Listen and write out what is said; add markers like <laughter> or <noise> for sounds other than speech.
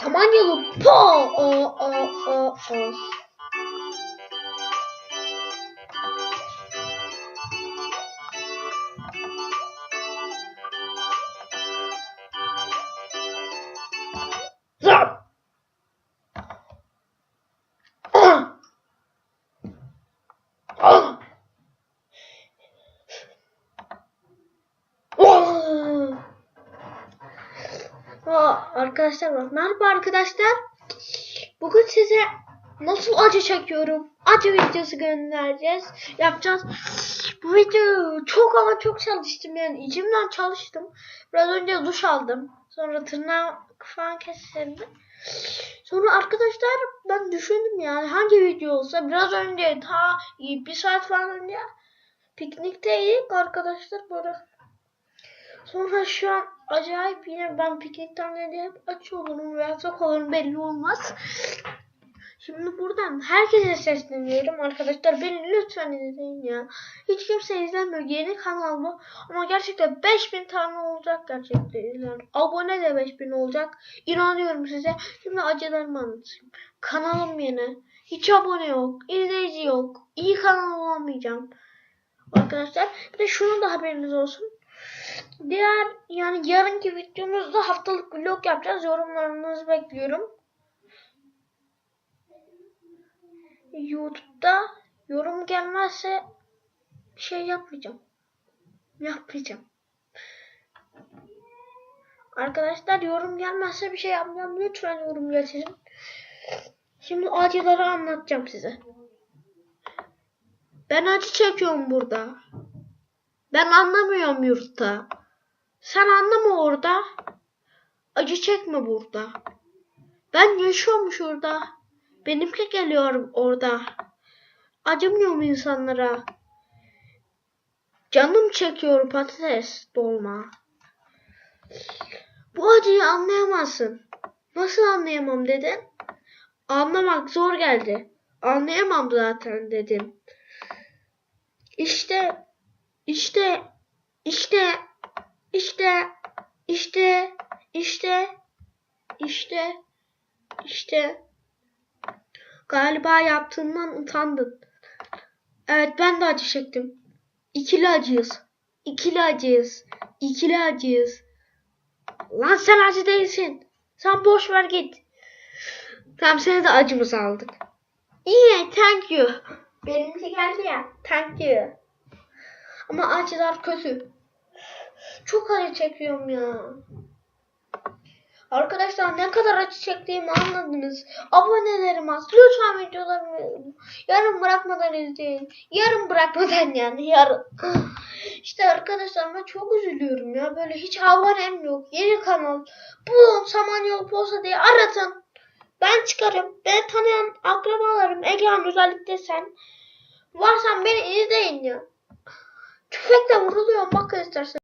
Samanyolu po o o o o. Aa, arkadaşlar bak. Merhaba arkadaşlar. Bugün size nasıl acı çekiyorum. Acı videosu göndereceğiz. Yapacağız. Bu video çok ama çok çalıştım yani. içimden çalıştım. Biraz önce duş aldım. Sonra tırnağım falan kesildi. Sonra arkadaşlar ben düşündüm yani hangi video olsa biraz önce ta bir saat falan önce piknikteydik arkadaşlar böyle Sonra şu an acayip yine ben piknikten gelince hep aç olurum veya tok olurum belli olmaz. Şimdi buradan herkese sesleniyorum arkadaşlar beni lütfen izleyin ya. Hiç kimse izlemiyor yeni kanal bu ama gerçekten 5000 tane olacak gerçekten izleyen. Abone de 5000 olacak. İnanıyorum size. Şimdi acılarımı anlatayım. Kanalım yeni. Hiç abone yok. izleyici yok. İyi kanal olamayacağım. Arkadaşlar bir de şunun da haberiniz olsun. Diğer yani yarınki videomuzda haftalık vlog yapacağız. Yorumlarınızı bekliyorum. YouTube'da yorum gelmezse şey yapmayacağım. Yapmayacağım. Arkadaşlar yorum gelmezse bir şey yapmayacağım. Lütfen yorum getirin. Şimdi acıları anlatacağım size. Ben acı çekiyorum burada. Ben anlamıyorum yurtta. Sen anlama orada. Acı çekme burada. Ben yaşıyorum şurada. Benimki geliyor orada. Acımıyorum insanlara. Canım çekiyor patates dolma. Bu acıyı anlayamazsın. Nasıl anlayamam dedin? Anlamak zor geldi. Anlayamam zaten dedim. İşte işte, işte, işte, işte, işte, işte, işte. Galiba yaptığından utandın. Evet ben de acı çektim. İkili acıyız. İkili acıyız. İkili acıyız. Lan sen acı değilsin. Sen boş ver git. Tamam seni de acımızı aldık. İyi thank you. Benimki geldi ya. Thank you. Ama acılar kötü. Çok acı çekiyorum ya. Arkadaşlar ne kadar acı çektiğimi anladınız. Abonelerim az. Lütfen videolarımı yarım bırakmadan izleyin. Yarım bırakmadan <laughs> yani yarım. İşte arkadaşlar ben çok üzülüyorum ya. Böyle hiç abonem yok. Yeni kanal. Bu Samanyolu Posta diye aratın. Ben çıkarım. Beni tanıyan akrabalarım Egehan özellikle sen. Varsan beni izleyin ya. Tüfekle vuruluyorum bakın istersen.